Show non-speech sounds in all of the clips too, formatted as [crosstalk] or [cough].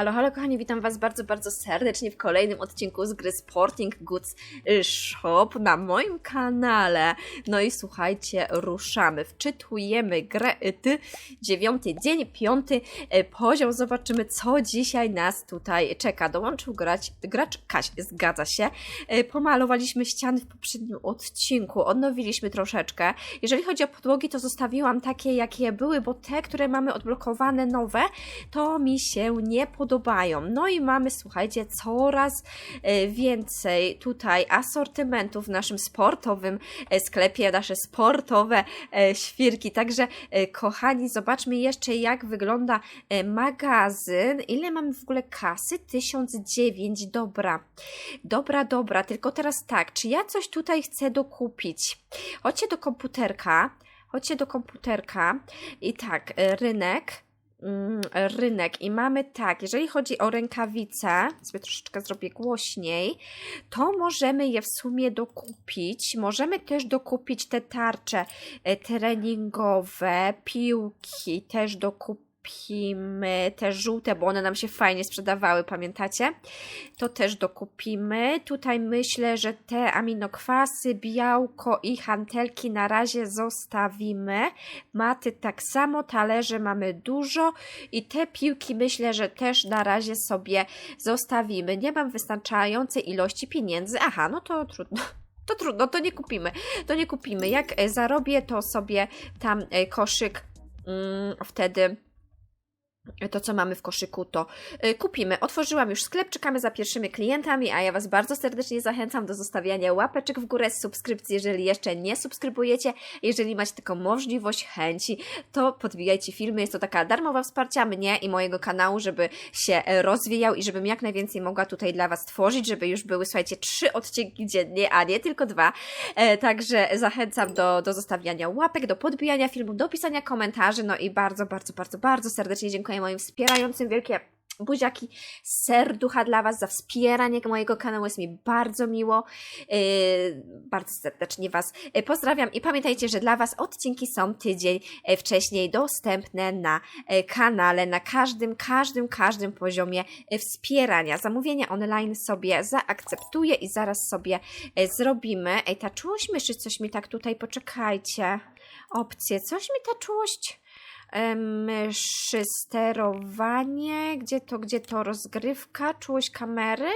Halo, halo kochani, witam Was bardzo, bardzo serdecznie w kolejnym odcinku z gry Sporting Goods Shop na moim kanale. No i słuchajcie, ruszamy, wczytujemy grę ty, dziewiąty dzień, piąty e, poziom, zobaczymy co dzisiaj nas tutaj czeka. Dołączył grać, gracz Kaś, zgadza się. E, Pomalowaliśmy ściany w poprzednim odcinku, odnowiliśmy troszeczkę. Jeżeli chodzi o podłogi, to zostawiłam takie, jakie były, bo te, które mamy odblokowane nowe, to mi się nie podobają. No i mamy, słuchajcie, coraz e, więcej tutaj asortymentów w naszym sportowym e, sklepie, nasze sportowe e, świrki. Także, kochani, zobaczmy jeszcze, jak wygląda magazyn. Ile mamy w ogóle kasy? 1009, dobra. Dobra, dobra, tylko teraz tak, czy ja coś tutaj chcę dokupić? Chodźcie do komputerka, chodźcie do komputerka i tak, rynek, rynek i mamy tak, jeżeli chodzi o rękawice, sobie troszeczkę zrobię głośniej, to możemy je w sumie dokupić. Możemy też dokupić te tarcze e, treningowe, piłki też dokupimy. Te żółte, bo one nam się fajnie sprzedawały, pamiętacie? To też dokupimy. Tutaj myślę, że te aminokwasy, białko i hantelki na razie zostawimy. Maty tak samo, talerze mamy dużo i te piłki myślę, że też na razie sobie zostawimy. Nie mam wystarczającej ilości pieniędzy. Aha, no to trudno. [laughs] To trudno, to nie kupimy. To nie kupimy. Jak e, zarobię, to sobie tam e, koszyk mm, wtedy to, co mamy w koszyku, to y, kupimy. Otworzyłam już sklep, czekamy za pierwszymi klientami, a ja Was bardzo serdecznie zachęcam do zostawiania łapeczek w górę, subskrypcji, jeżeli jeszcze nie subskrybujecie. Jeżeli macie taką możliwość, chęci, to podbijajcie filmy. Jest to taka darmowa wsparcia mnie i mojego kanału, żeby się rozwijał i żebym jak najwięcej mogła tutaj dla Was tworzyć, żeby już były, słuchajcie, trzy odcinki dziennie, a nie tylko dwa. E, także zachęcam do, do zostawiania łapek, do podbijania filmu, do pisania komentarzy, no i bardzo, bardzo, bardzo, bardzo serdecznie dziękuję moim wspierającym. Wielkie buziaki, serducha dla Was za wspieranie mojego kanału. Jest mi bardzo miło. Yy, bardzo serdecznie Was yy, pozdrawiam i pamiętajcie, że dla Was odcinki są tydzień yy, wcześniej dostępne na kanale, na każdym, każdym, każdym poziomie wspierania. Zamówienia online sobie zaakceptuję i zaraz sobie zrobimy. Ej, ta czułość myszy, coś mi tak tutaj, poczekajcie. Opcje, coś mi ta czułość myszy, sterowanie, gdzie to, gdzie to rozgrywka, czułość kamery.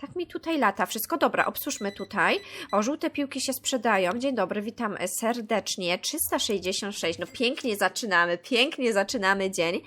Tak mi tutaj lata. Wszystko dobra, obsłużmy tutaj. O, żółte piłki się sprzedają. Dzień dobry, witam serdecznie. 366. No pięknie zaczynamy, pięknie zaczynamy dzień.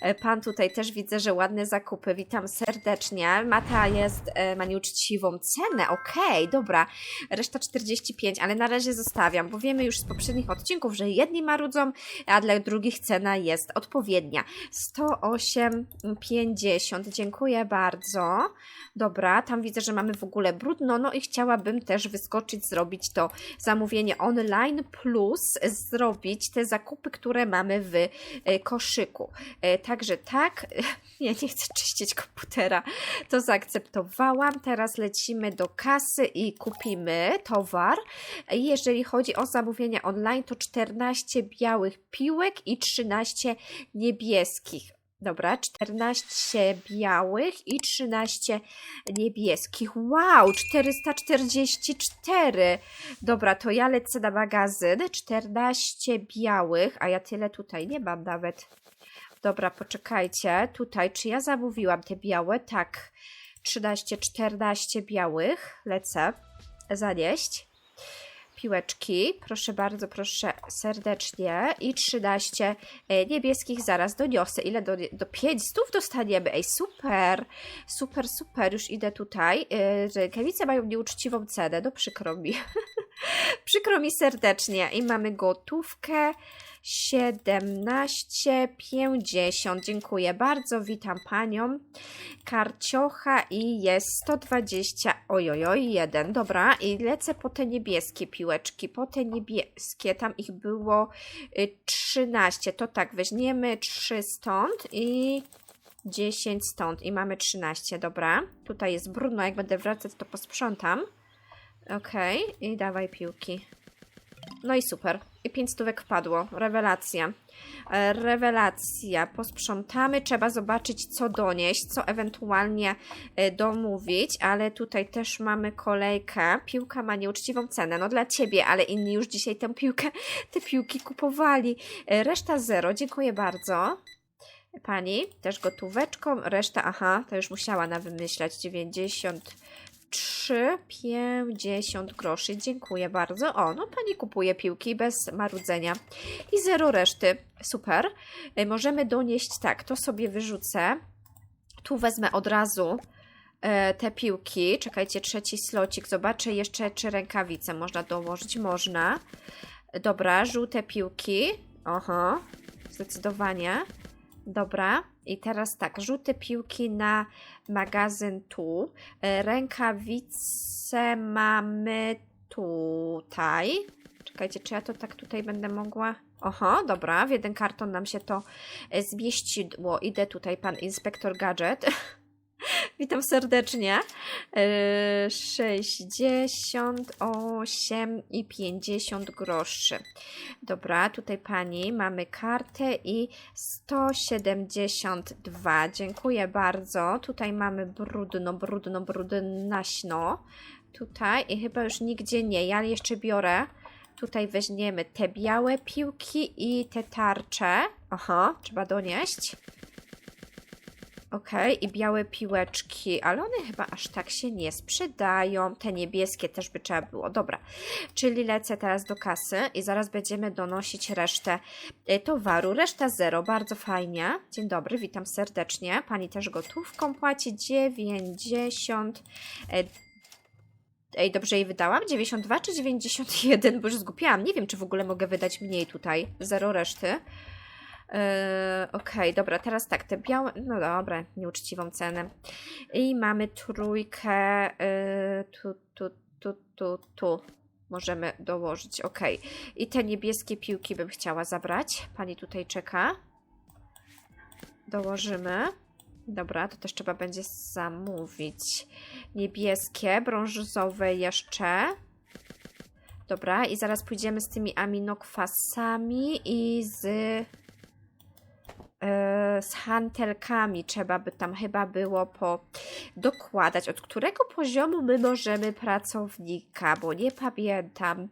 E, Pan tutaj też widzę, że ładne zakupy. Witam serdecznie. Mata jest, e, ma nieuczciwą cenę. Okej, dobra. Reszta 45, ale na razie zostawiam, bo wiemy już z poprzednich odcinków, że jedni marudzą, a dla drugich cena jest odpowiednia. 108,50. Dziękuję bardzo. Dobra, tam widzę, że mamy w ogóle brudno, no i chciałabym też wyskoczyć, zrobić to zamówienie online plus zrobić te zakupy, które mamy w e, koszyku. E, Także tak, [laughs] ja nie chcę czyścić komputera, to zaakceptowałam. Teraz lecimy do kasy i kupimy towar. Jeżeli chodzi o zamówienia online, to 14 białych piłek i 13 niebieskich. Dobra, 14 białych i 13 niebieskich. Wow, 444. Dobra, to ja lecę na magazyn. 14 białych, a ja tyle tutaj nie mam nawet. Dobra, poczekajcie. Tutaj, czy ja zamówiłam te białe? Tak. 13, 14 białych. Lecę zanieść piłeczki. Proszę bardzo, proszę serdecznie. I 13 e, niebieskich zaraz doniosę. Ile do, do 500 dostaniemy? Ej, super, super, super. Już idę tutaj. E, Rękawice mają nieuczciwą cenę. No przykro mi. [laughs] przykro mi serdecznie. I mamy gotówkę. 17,50. Dziękuję bardzo. Witam panią. Karciocha i jest 120. Ojojoj, jeden. Dobra, i lecę po te niebieskie piłeczki. Po te niebieskie, tam ich było y, 13. To tak, weźmiemy 3 stąd i 10 stąd. I mamy 13. Dobra, tutaj jest brudno. Jak będę wracać, to posprzątam. Okej, i dawaj piłki. No i super. I pięć stówek wpadło. Rewelacja. E, Rewelacja. Posprzątamy. Trzeba zobaczyć, co donieść, co ewentualnie e, domówić, ale tutaj też mamy kolejkę. Piłka ma nieuczciwą cenę. No dla ciebie, ale inni już dzisiaj tę piłkę, te piłki kupowali. E, Reszta zero. Dziękuję bardzo. Pani, też gotóweczką. Reszta, aha, to już musiała na wymyślać. 93, 50 groszy. Dziękuję bardzo. O, no pani kupuje piłki bez marudzenia. I zero reszty. Super. Y, Możemy donieść tak, to sobie wyrzucę. Tu wezmę od razu e, te piłki. Czekajcie, trzeci slocik. Zobaczę jeszcze, czy rękawice można dołożyć. Można. Dobra, żółte piłki. Oho, zdecydowanie. Dobra, i teraz tak, żółte piłki na magazyn tu. E, Rękawice mamy tutaj. Czekajcie, czy ja to tak tutaj będę mogła? Oho, dobra, w jeden karton nam się to e, zmieściło. Idę tutaj, pan inspektor gadżet. [laughs] [laughs] Witam serdecznie. E, 68 i 50 groszy. Dobra, tutaj pani mamy kartę i 172. Dziękuję bardzo. Tutaj mamy brudno, brudno, brudnaśno. Tutaj i chyba już nigdzie nie. Ja jeszcze biorę. Tutaj weźmiemy te białe piłki i te tarcze. Aha, trzeba donieść. Okej, i białe piłeczki, ale one chyba aż tak się nie sprzedają. Te niebieskie też by trzeba było. Dobra, czyli lecę teraz do kasy i zaraz będziemy donosić resztę y, towaru. Reszta zero, bardzo fajnie. Dzień dobry, witam serdecznie. Pani też gotówką płaci 90. e, Ej, dobrze jej wydałam? 92 czy 91? Bo już zgupiłam. Nie wiem, czy w ogóle mogę wydać mniej tutaj. Zero reszty. Yy, Okej, dobra, teraz tak, te białe, no dobra, nieuczciwą cenę. I mamy trójkę, yy, tu, tu, tu, tu, tu. Możemy dołożyć, okej. I te niebieskie piłki bym chciała zabrać. Pani tutaj czeka. Dołożymy. Dobra, to też trzeba będzie zamówić. Niebieskie, brązowe jeszcze. Dobra, i zaraz pójdziemy z tymi aminokwasami i z z hantelkami trzeba by tam chyba było po dokładać. Od którego poziomu my możemy pracownika? Bo nie pamiętam.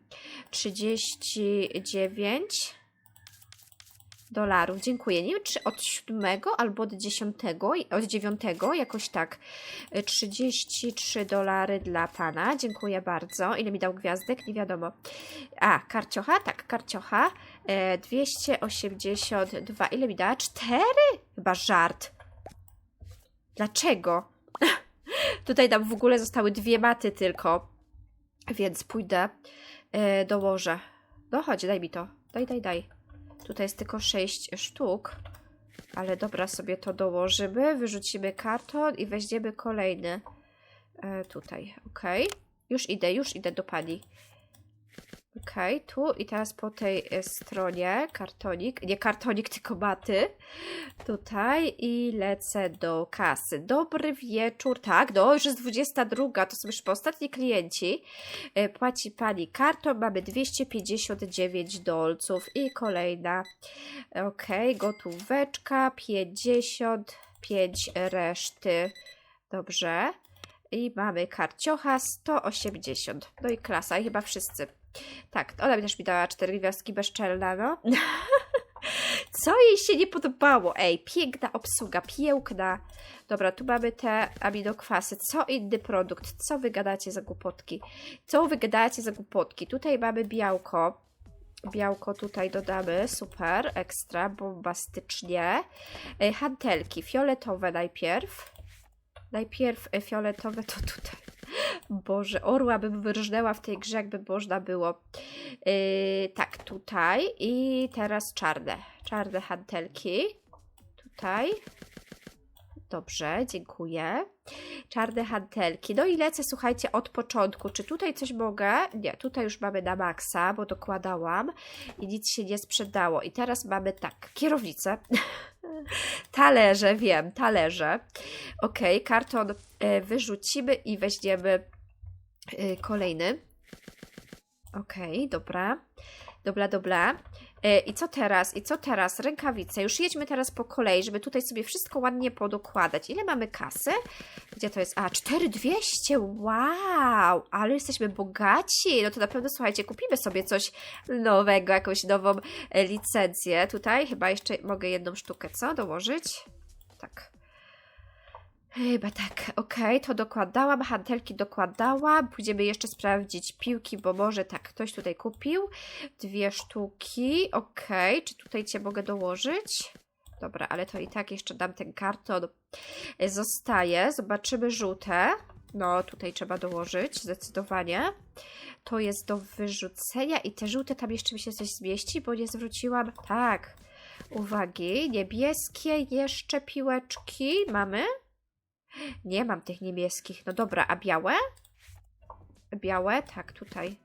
39 dolarów. Dziękuję. Nie wiem, czy od 7 albo od 10, i- od 9, jakoś tak. E, 33 dolary dla pana. Dziękuję bardzo. Ile mi dał gwiazdek? Nie wiadomo. A, karciocha? Tak, karciocha. E, 282. Ile mi dała? 4? Chyba żart. Dlaczego? [laughs] Tutaj nam w ogóle zostały dwie maty tylko. Więc pójdę, e, dołożę. No chodź, daj mi to. Daj, daj, daj. Tutaj jest tylko 6 sztuk. Ale dobra, sobie to dołożymy. Wyrzucimy karton i weźmiemy kolejny. E, tutaj, ok. Już idę, już idę do pani. Okej, tu i teraz po tej e, stronie kartonik, nie kartonik, tylko baty. Tutaj i lecę do kasy. Dobry wieczór, tak, no już jest 22, to są już ostatni klienci. E, Płaci pani kartą, mamy 259 dolców i kolejna. Okej, gotóweczka, 55 reszty. Dobrze. I mamy karciocha 180. No i klasa, i chyba wszyscy. Tak, ona też mi dała cztery gwiazdki bezczelna, no. [laughs] Co jej się nie podobało? Ej, piękna obsługa, piękna. Dobra, tu mamy te aminokwasy. Co inny produkt? Co wy gadacie za głupotki? Co wy gadacie za głupotki? Tutaj mamy białko. Białko tutaj dodamy, super, ekstra, bombastycznie. E, Hantelki, fioletowe najpierw. Najpierw fioletowe to tutaj. Boże, orła bym wyrżnęła w tej grze, jakby można było. Yy, tak, tutaj i teraz czarne. Czarne hantelki. Tutaj. Dobrze, dziękuję. Czarne hantelki. No i lecę, słuchajcie, od początku. Czy tutaj coś mogę? Nie, tutaj już mamy na maksa, bo dokładałam i nic się nie sprzedało. I teraz mamy tak, kierownicę. [laughs] talerze, wiem, talerze. Ok, karton e, wyrzucimy i weźmiemy e, kolejny. Okej, dobra. Dobra, dobra. E, I co teraz? I co teraz? Rękawice. Już jedźmy teraz po kolei, żeby tutaj sobie wszystko ładnie podokładać. Ile mamy kasy? Gdzie to jest? A, 4200. Wow, ale jesteśmy bogaci. No to na pewno, słuchajcie, kupimy sobie coś nowego, jakąś nową e, licencję. Tutaj chyba jeszcze mogę jedną sztukę, co? Dołożyć? Tak. Chyba tak, okej, to dokładałam, hantelki dokładałam, pójdziemy jeszcze sprawdzić piłki, bo może tak, ktoś tutaj kupił, dwie sztuki, okej, czy tutaj Cię mogę dołożyć? Dobra, ale to i tak jeszcze dam ten karton, zostaje, zobaczymy żółte, no tutaj trzeba dołożyć, zdecydowanie, to jest do wyrzucenia i te żółte tam jeszcze mi się coś zmieści, bo nie zwróciłam, tak, uwagi, niebieskie jeszcze piłeczki mamy? Nie mam tych niebieskich. No dobra, a białe? Białe? Tak, tutaj.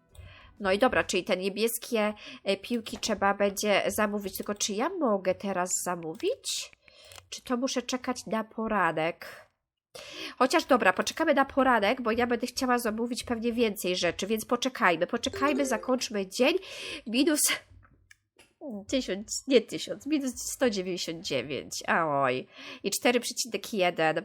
No i dobra, czyli te niebieskie e, piłki trzeba będzie zamówić. Tylko czy ja mogę teraz zamówić? Czy to muszę czekać na poradek? Chociaż dobra, poczekamy na poradek, bo ja będę chciała zamówić pewnie więcej rzeczy, więc poczekajmy. Poczekajmy, zakończmy dzień. Minus [laughs] 1000, nie 1000, minus 199. A oj. I 4,1.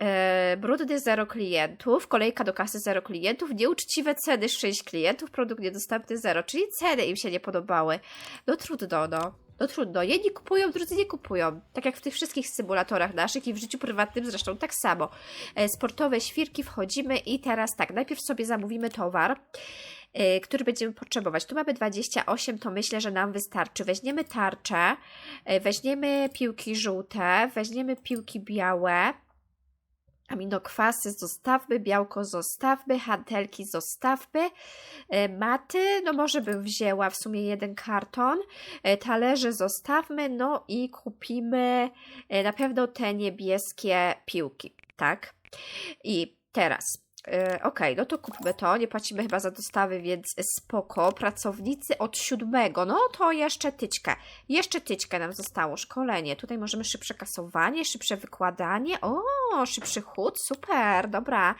E, brudny 0 klientów, kolejka do kasy 0 klientów, nieuczciwe ceny 6 klientów, produkt niedostępny 0, czyli ceny im się nie podobały. No trudno, no. No trudno. Jedni kupują, drudzy nie kupują. Tak jak w tych wszystkich symulatorach naszych i w życiu prywatnym zresztą tak samo. E, sportowe świrki wchodzimy i teraz tak, najpierw sobie zamówimy towar e, który będziemy potrzebować. Tu mamy 28, to myślę, że nam wystarczy. Weźmiemy tarczę, weźmiemy piłki żółte, weźmiemy piłki białe, Aminokwasy zostawmy, białko zostawmy, hantelki zostawmy, e, maty, no może bym wzięła w sumie jeden karton, e, talerze zostawmy, no i kupimy e, na pewno te niebieskie piłki, tak? I teraz Okej, no to kupmy to. Nie płacimy chyba za dostawy, więc spoko. Pracownicy od siódmego. No to jeszcze tyczkę. Jeszcze tyczkę nam zostało. Szkolenie. Tutaj możemy szybsze kasowanie, szybsze wykładanie. O, szybszy chód. Super, dobra.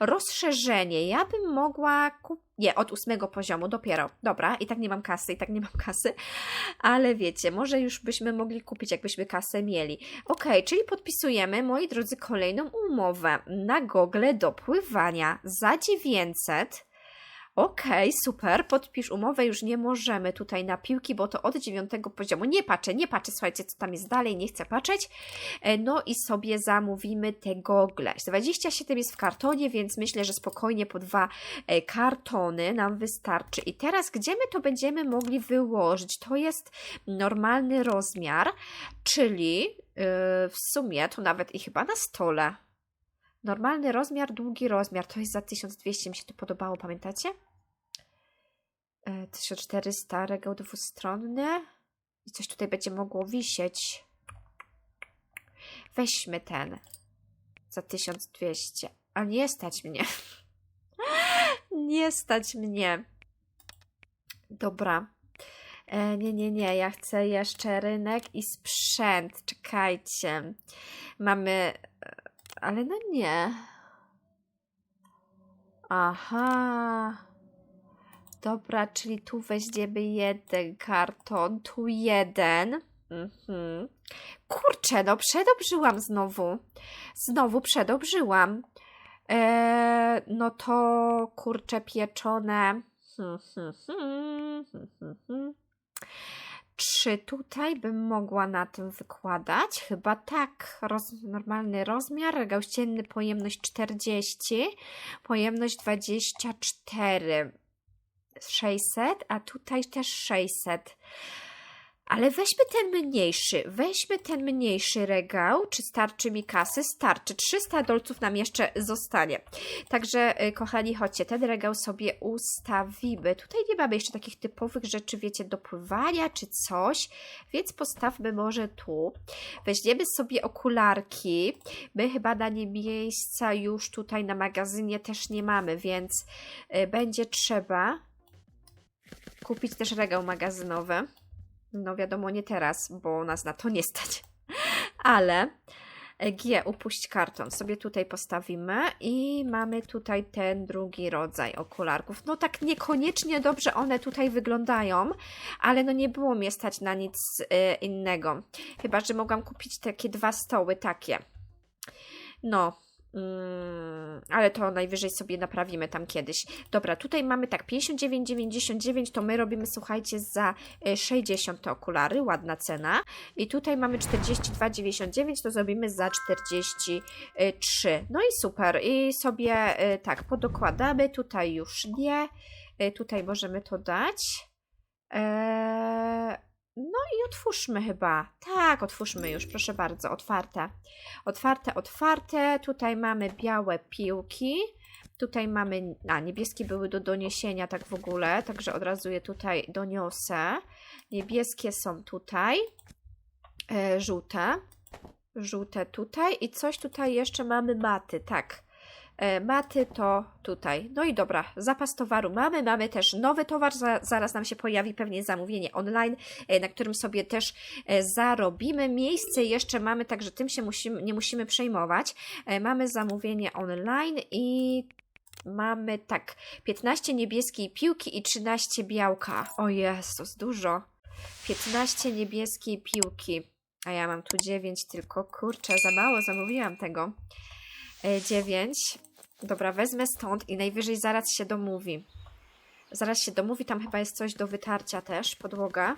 Rozszerzenie. Ja bym mogła kupić. Nie, od ósmego poziomu dopiero. Dobra, i tak nie mam kasy, i tak nie mam kasy. Ale wiecie, może już byśmy mogli kupić, jakbyśmy kasę mieli. Ok, czyli podpisujemy, moi drodzy, kolejną umowę na gogle do pływania za 900. Okej, super, podpisz umowę, już nie możemy tutaj na piłki, bo to od dziewiątego poziomu. Nie patrzę, nie patrzę, słuchajcie, co tam jest dalej, nie chcę patrzeć. E, No i sobie zamówimy te gogle. 27 jest w kartonie, więc myślę, że spokojnie po dwa e, kartony nam wystarczy. I teraz, gdzie my to będziemy mogli wyłożyć? To jest normalny rozmiar, czyli yy, w sumie to nawet i chyba na stole. Normalny rozmiar, długi rozmiar. To jest za 1200. Mi się to podobało, pamiętacie? E, 1400, regał dwustronny. I coś tutaj będzie mogło wisieć. Weźmy ten. Za 1200. A nie stać mnie. [laughs] nie stać mnie. Dobra. E, nie, nie, nie. Ja chcę jeszcze rynek i sprzęt. Czekajcie. Mamy. Ale no nie. Aha. Dobra, czyli tu weźmiemy jeden karton, tu jeden. Mhm. Kurczę, no przedobrzyłam znowu. Znowu przedobrzyłam. Eee, no to kurcze pieczone. Hmm, hmm, hmm, hmm, hmm, hmm. Czy tutaj bym mogła na tym wykładać? Chyba tak. Roz, normalny rozmiar, regał ścienny, pojemność 40, pojemność 24. 600, a tutaj też 600. Ale weźmy ten mniejszy, weźmy ten mniejszy regał. Czy starczy mi kasy? Starczy. 300 dolców nam jeszcze zostanie. Także, y, kochani, chodźcie, ten regał sobie ustawimy. Tutaj nie mamy jeszcze takich typowych rzeczy, wiecie, do pływania czy coś, więc postawmy może tu. Weźmiemy sobie okularki. My chyba na nie miejsca już tutaj na magazynie też nie mamy, więc y, będzie trzeba kupić też regał magazynowy. No wiadomo, nie teraz, bo nas na to nie stać. [laughs] Ale E, G, upuść karton. Sobie tutaj postawimy i mamy tutaj ten drugi rodzaj okularków. No tak niekoniecznie dobrze one tutaj wyglądają, ale no nie było mnie stać na nic e, innego. Chyba, że mogłam kupić takie dwa stoły takie. No, mm, ale to najwyżej sobie naprawimy tam kiedyś. Dobra, tutaj mamy tak 59,99 to my robimy, słuchajcie, za e, 60 te okulary, ładna cena. I tutaj mamy 42,99 to zrobimy za 43. No i super. I sobie e, tak podokładamy. Tutaj już nie. E, Tutaj możemy to dać. Eee, no i otwórzmy chyba. Tak, otwórzmy już, proszę bardzo, otwarte. Otwarte, otwarte. Tutaj mamy białe piłki. Tutaj mamy, a niebieskie były do doniesienia tak w ogóle, także od razu je tutaj doniosę. Niebieskie są tutaj, e, żółte, żółte tutaj i coś tutaj jeszcze mamy maty, tak. E, Maty to tutaj. No i dobra, zapas towaru mamy. Mamy też nowy towar. Za, zaraz nam się pojawi pewnie zamówienie online, e, na którym sobie też e, zarobimy. Miejsce jeszcze mamy, także tym się musimy, nie musimy przejmować. Mamy zamówienie online i mamy tak 15 niebieskiej piłki i 13 białka. O Jezus, dużo. 15 niebieskiej piłki. A ja mam tu 9 tylko. Kurczę, za mało zamówiłam tego. 9. Dobra, wezmę stąd i najwyżej zaraz się domówi. Zaraz się domówi, tam chyba jest coś do wytarcia też, podłoga.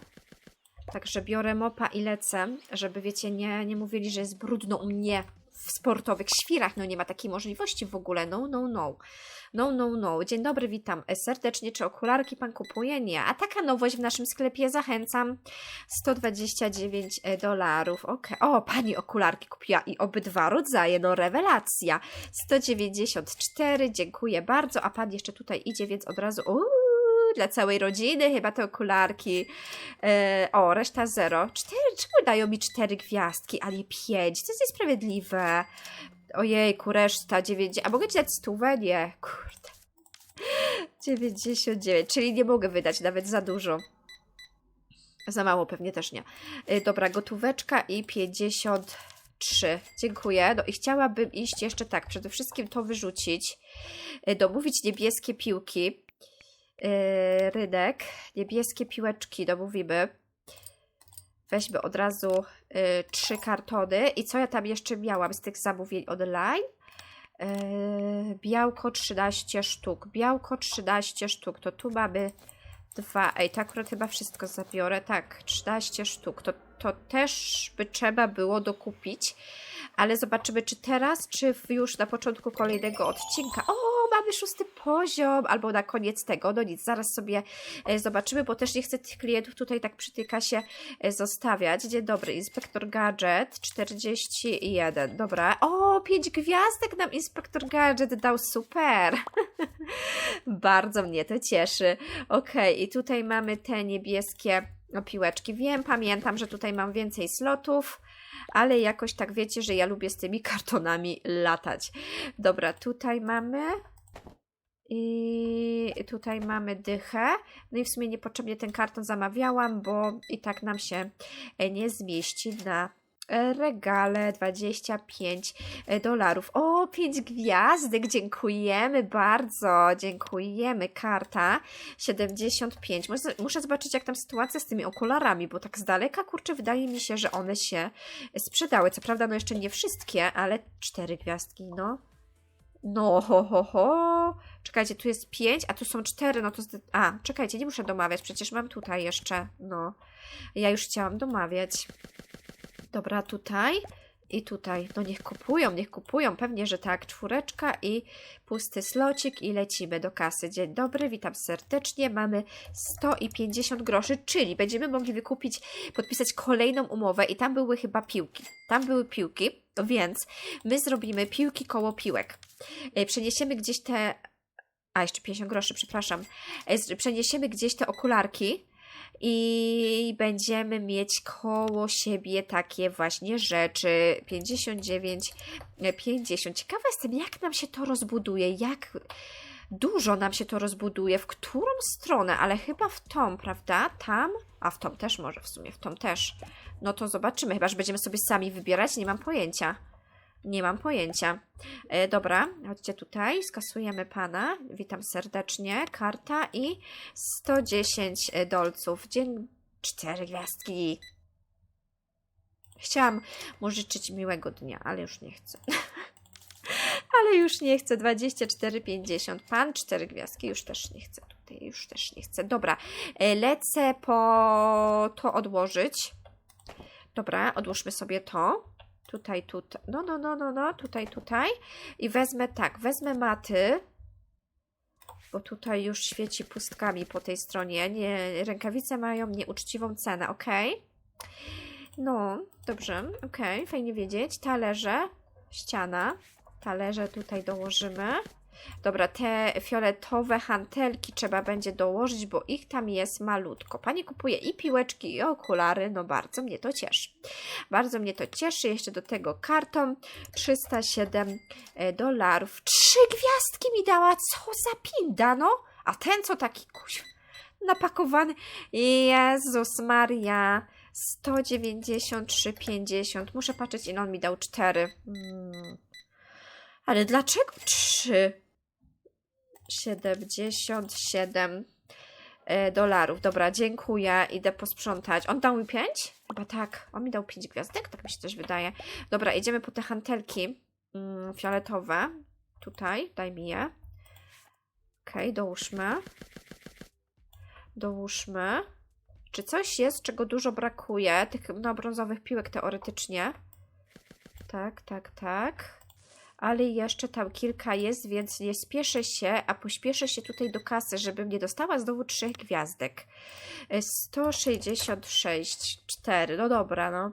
Także biorę mopa i lecę, żeby wiecie, nie, nie mówili, że jest brudno u mnie w sportowych świrach. No nie ma takiej możliwości w ogóle. No, no, no. No, no, no. Dzień dobry, witam serdecznie. Czy okularki pan kupuje? Nie. A taka nowość w naszym sklepie zachęcam. 129 dolarów. Ok. O, pani okularki kupiła i obydwa rodzaje. No, rewelacja. 194. Dziękuję bardzo. A pan jeszcze tutaj idzie, więc od razu. Uuu, dla całej rodziny chyba te okularki. E, o, reszta zero. Cztery, czemu dają mi cztery gwiazdki, a nie pięć? To jest niesprawiedliwe. Ojejku, reszta dziewięć. A mogę ci dać stówę? Nie, kurde. 99, czyli nie mogę wydać nawet za dużo. Za mało pewnie też nie. E, dobra, gotóweczka i 53. Dziękuję. No i chciałabym iść jeszcze tak, przede wszystkim to wyrzucić. E, domówić niebieskie piłki. Yy, rydek, niebieskie piłeczki, domówimy. Weźmy od razu yy, trzy kartony. I co ja tam jeszcze miałam z tych zamówień online? Yy, białko 13 sztuk. Białko 13 sztuk. To tu mamy dwa. Ej, to akurat chyba wszystko zabiorę. Tak, 13 sztuk. To, to też by trzeba było dokupić. Ale zobaczymy, czy teraz, czy już na początku kolejnego odcinka. O, mamy szósty poziom, albo na koniec tego. No nic, zaraz sobie e, zobaczymy, bo też nie chcę tych klientów tutaj tak przy kasie e, zostawiać. Dzień dobry, inspektor Gadżet 41. Dobra. O, 5 gwiazdek nam inspektor Gadżet dał, super. [laughs] Bardzo mnie to cieszy. Okej, i tutaj mamy te niebieskie piłeczki. Wiem, pamiętam, że tutaj mam więcej slotów ale jakoś tak wiecie, że ja lubię z tymi [laughs] kartonami latać. Dobra, tutaj mamy. I tutaj mamy dychę. No i w sumie niepotrzebnie ten karton zamawiałam, bo i tak nam się e, nie zmieści na e, regale 25 dolarów. O, 5 gwiazdek, dziękujemy bardzo, dziękujemy. Karta 75. Muszę, muszę zobaczyć, jak tam sytuacja z tymi okularami, bo tak z daleka, kurczę, wydaje mi się, że one się sprzedały. Co prawda, no jeszcze nie wszystkie, ale 4 gwiazdki, no. No, ho, ho, ho. Czekajcie, tu jest 5, a tu są 4, no to... A, czekajcie, nie muszę domawiać, przecież mam tutaj jeszcze, no. Ja już chciałam domawiać. Dobra, tutaj i tutaj. No niech kupują, niech kupują. Pewnie, że tak. Czwóreczka i pusty slocik i lecimy do kasy. Dzień dobry, witam serdecznie. Mamy 150 groszy, czyli będziemy mogli wykupić, podpisać kolejną umowę i tam były chyba piłki. Tam były piłki, więc my zrobimy piłki koło piłek. E, Przeniesiemy gdzieś te... A, jeszcze 50 groszy, przepraszam. E, Przeniesiemy gdzieś te okularki i będziemy mieć koło siebie takie właśnie rzeczy. 59, e, 50. Ciekawa jestem, jak nam się to rozbuduje, jak dużo nam się to rozbuduje, w którą stronę, ale chyba w tą, prawda? Tam, a w tą też może w sumie, w tą też. No to zobaczymy, chyba że będziemy sobie sami wybierać, nie mam pojęcia. Nie mam pojęcia. E, dobra, chodźcie tutaj, skasujemy pana. Witam serdecznie. Karta i 110 dolców. Dzień cztery gwiazdki. Chciałam mu życzyć miłego dnia, ale już nie chcę. [laughs] ale już nie chcę. 24,50. Pan cztery gwiazdki, już też nie chcę tutaj, już też nie chcę. Dobra, e, lecę po to odłożyć. Dobra, odłóżmy sobie to. Tutaj, tutaj. No, no, no, no, no, tutaj, tutaj. I wezmę tak, wezmę maty. Bo tutaj już świeci pustkami po tej stronie. Nie, rękawice mają nieuczciwą cenę, ok? No, dobrze, ok, fajnie wiedzieć. Talerze, ściana. Talerze tutaj dołożymy. Dobra, te fioletowe hantelki trzeba będzie dołożyć, bo ich tam jest malutko. Pani kupuje i piłeczki, i okulary, no bardzo mnie to cieszy. Bardzo mnie to cieszy. Jeszcze do tego kartą 307 e, dolarów. Trzy gwiazdki mi dała, co za pinda, no. A ten co taki kuś napakowany. Jezus Maria. 193,50. Muszę patrzeć, ile on mi dał. 4. Hmm. Ale dlaczego 3? 77 e, dolarów. Dobra, dziękuję. Idę posprzątać. On dał mi 5? Chyba tak. On mi dał 5 gwiazdek, tak mi się coś wydaje. Dobra, idziemy po te hantelki mm, fioletowe. Tutaj, daj mi je. Okej, okay, dołóżmy. Dołóżmy. Czy coś jest, czego dużo brakuje? Tych no, brązowych piłek teoretycznie. Tak, tak, tak ale jeszcze tam kilka jest, więc nie spieszę się, a pośpieszę się tutaj do kasy, żebym nie dostała znowu trzech gwiazdek. 166, 4, no dobra, no.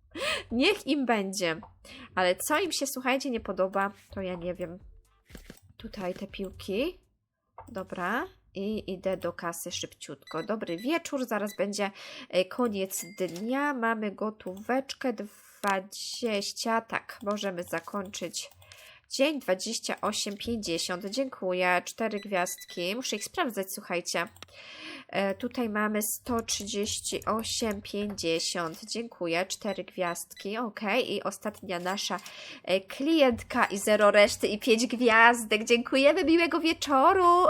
[laughs] Niech im będzie. Ale co im się, słuchajcie, nie podoba, to ja nie wiem. Tutaj te piłki. Dobra. I idę do kasy szybciutko. Dobry wieczór, zaraz będzie e, koniec dnia. Mamy gotóweczkę 20. Tak, możemy zakończyć Dzień 28,50. Dziękuję. Cztery gwiazdki. Muszę ich sprawdzać, słuchajcie. E, tutaj mamy 138,50. Dziękuję. Cztery gwiazdki. Ok. I ostatnia nasza e, klientka i zero reszty i pięć gwiazdek. Dziękujemy. Miłego wieczoru.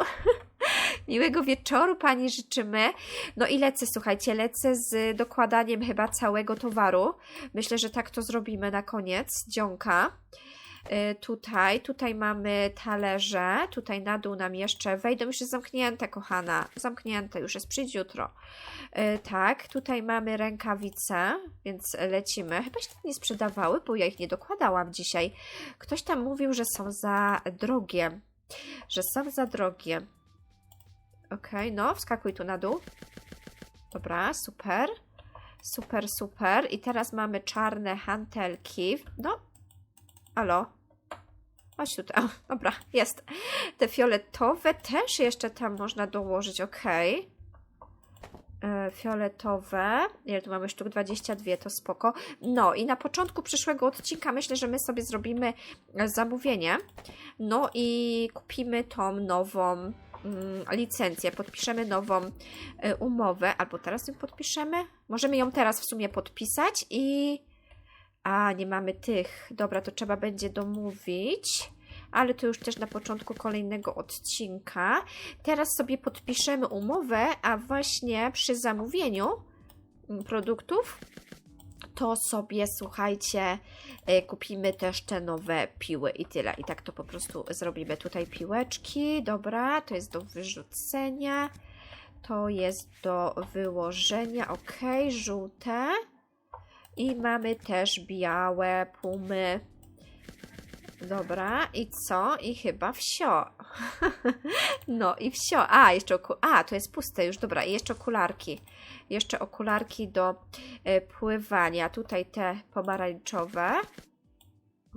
[laughs] Miłego wieczoru Pani życzymy. No i lecę, słuchajcie, lecę z dokładaniem chyba całego towaru. Myślę, że tak to zrobimy na koniec. Dzionka. Y, tutaj, tutaj mamy talerze, tutaj na dół nam jeszcze wejdą, już jest zamknięte, kochana, zamknięte, już jest, przyjdź jutro. Y, tak, tutaj mamy rękawice, więc lecimy. Chyba się nie sprzedawały, bo ja ich nie dokładałam dzisiaj. Ktoś tam mówił, że są za drogie, że są za drogie. Ok, no, wskakuj tu na dół. Dobra, super. Super, super. I teraz mamy czarne hantelki. No, Alo? Chodź tutaj. O, dobra, jest. Te fioletowe też jeszcze tam można dołożyć, ok. E, fioletowe. Ile tu mamy sztuk? 22, to spoko. No i na początku przyszłego odcinka myślę, że my sobie zrobimy zamówienie. No i kupimy tą nową mm, licencję, podpiszemy nową y, umowę, albo teraz ją podpiszemy. Możemy ją teraz w sumie podpisać i a, nie mamy tych. Dobra, to trzeba będzie domówić. Ale to już też na początku kolejnego odcinka. Teraz sobie podpiszemy umowę, a właśnie przy zamówieniu produktów to sobie, słuchajcie, e, kupimy też te nowe piły i tyle. I tak to po prostu zrobimy. Tutaj piłeczki, dobra, to jest do wyrzucenia. To jest do wyłożenia, ok, żółte. I mamy też białe pumy. Dobra, i co? I chyba wsio. [laughs] no i wsio. A, jeszcze oku... A, to jest puste już, dobra. I jeszcze okularki. Jeszcze okularki do y, pływania. Tutaj te pomarańczowe.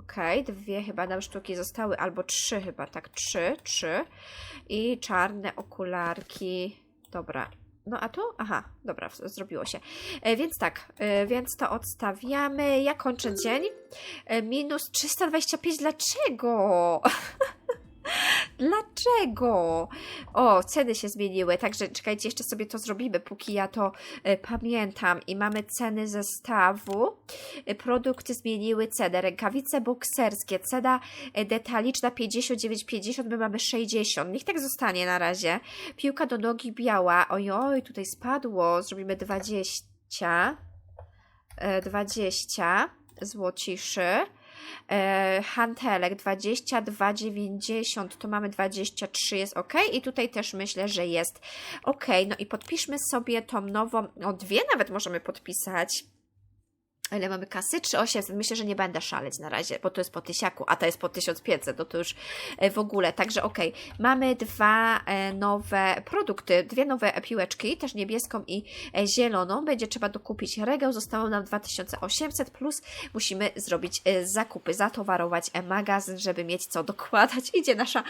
Okej, okay, dwie chyba nam sztuki zostały, albo trzy chyba, tak, trzy, trzy. I czarne okularki. Dobra, no a tu? Aha, dobra, zrobiło się. E, więc tak, e, więc to odstawiamy. Ja kończę dzień. E, minus 325, dlaczego? [laughs] Dlaczego? O, ceny się zmieniły, także czekajcie, jeszcze sobie to zrobimy, póki ja to e, pamiętam. I mamy ceny zestawu. E, produkty zmieniły cenę. Rękawice bokserskie, cena e, detaliczna 59,50, my mamy 60. Niech tak zostanie na razie. Piłka do nogi biała. Ojoj, tutaj spadło. Zrobimy 20. E, 20 złociszy. E, hantelek 22,90 to mamy 23 jest ok i tutaj też myślę, że jest ok. No i podpiszmy sobie tą nową, o dwie nawet możemy podpisać. Ile mamy kasy? 3800. Myślę, że nie będę szaleć na razie, bo to jest po tysiaku, a ta jest po 1500, no to już e, w ogóle. Także okej, mamy dwa e, nowe produkty, dwie nowe piłeczki, też niebieską i e, zieloną. Będzie trzeba dokupić regał, zostało nam 2800, plus musimy zrobić zakupy, zatowarować magazyn, żeby mieć co dokładać. Idzie nasza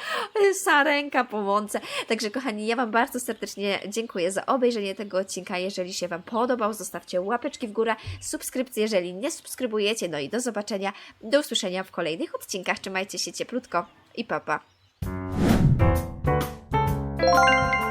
sarenka po łące. Także kochani, ja Wam bardzo serdecznie dziękuję za obejrzenie tego odcinka. Jeżeli się Wam podobał, zostawcie łapeczki w górę, subskrypcję, jeżeli nie subskrybujecie. No i do zobaczenia, do usłyszenia w kolejnych odcinkach. Trzymajcie się cieplutko i papa. Pa.